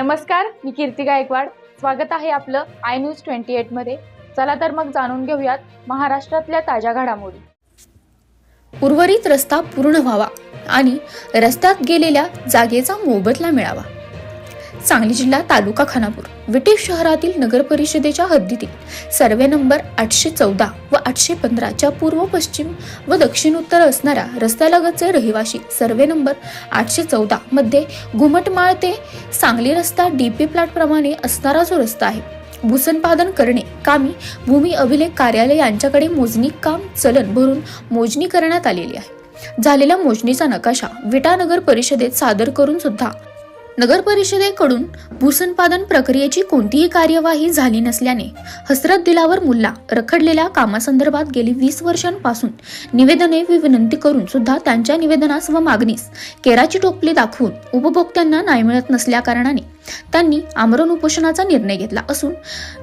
नमस्कार मी कीर्ती गायकवाड. स्वागत आहे आपलं आय न्यूज ट्वेंटी एटमध्ये चला तर मग जाणून घेऊयात महाराष्ट्रातल्या ताज्या घडामोडी. उर्वरित रस्ता पूर्ण व्हावा आणि रस्त्यात गेलेल्या जागेचा मोबदला मिळावा. सांगली जिल्हा तालुका खानापूर. विटे शहरातील नगर परिषदेच्या हद्दीतील सर्वे नंबर आठशे चौदा व आठशे पंधराच्या पूर्व पश्चिम व दक्षिण उत्तर असणाऱ्या रस्त्यालगतचे रहिवासी सर्वे नंबर आठशे चौदा मध्ये घुमटमाळ ते सांगली रस्ता डी पी प्लॅटप्रमाणे असणारा जो रस्ता आहे. भूसंपादन करणे कामी भूमी अभिलेख कार्यालय यांच्याकडे मोजणी काम चलन भरून मोजणी करण्यात आलेली आहे. झालेल्या मोजणीचा नकाशा विटानगर परिषदेत सादर करून सुद्धा नगर परिषदेकडून भूसंपादन प्रक्रियेची कोणतीही कार्यवाही झाली नसल्याने हसरत दिलावर मुल्ला रखडलेल्या कामासंदर्भात गेली वीस वर्षांपासून निवेदने विनंती करून सुद्धा त्यांच्या निवेदनास व मागणीस केराची टोपली दाखवून उपभोक्त्यांना न्याय मिळत नसल्याकारणाने त्यांनी आमरण उपोषणाचा निर्णय घेतला असून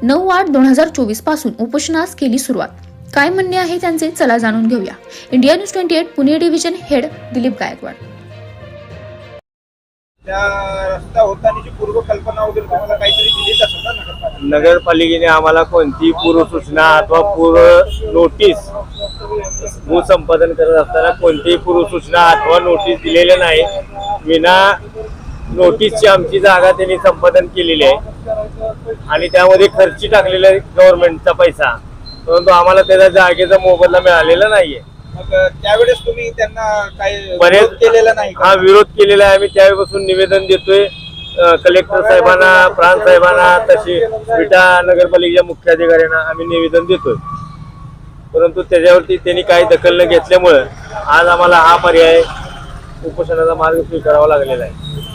नऊ आठ दोन हजार चोवीसपासून उपोषणास केली सुरुवात. काय म्हणणे आहे त्यांचे? चला जाणून घेऊया. India news twenty eight Pune division head Dilip Gaikwad. त्या रस्ता पूर्वकल्पना वगैरे तुम्हाला काहीतरी दिलीच असेल ना नगरपालिकेने? नगरपालिकेने आम्हाला कोणतीही पूर्वसूचना अथवा पूर्व नोटीस भूसंपादन करत असताना कोणतीही पूर्वसूचना अथवा नोटीस दिलेल्या नाही. विना नोटीसची आमची जागा त्यांनी संपादन केलेली आहे. आणि त्यामध्ये खर्ची टाकलेला आहे गव्हर्नमेंटचा पैसा. परंतु आम्हाला त्याच्या जागेचा मोबदला मिळालेला नाहीये. मग त्यावेळेस तुम्ही त्यांना बरेच विरोध केलेला नाही का? हा विरोध केलेला आहे. आम्ही त्यावेळेपासून निवेदन देतोय. अ, कलेक्टर साहेबांना प्रांत साहेबांना तसे विटा नगरपालिकेच्या मुख्याधिकाऱ्यांना आम्ही निवेदन देतोय. परंतु त्याच्यावरती त्यांनी काही दखल न घेतल्यामुळं आज आम्हाला हा पर्याय उपोषणाचा मार्ग स्वीकारावा लागलेला आहे.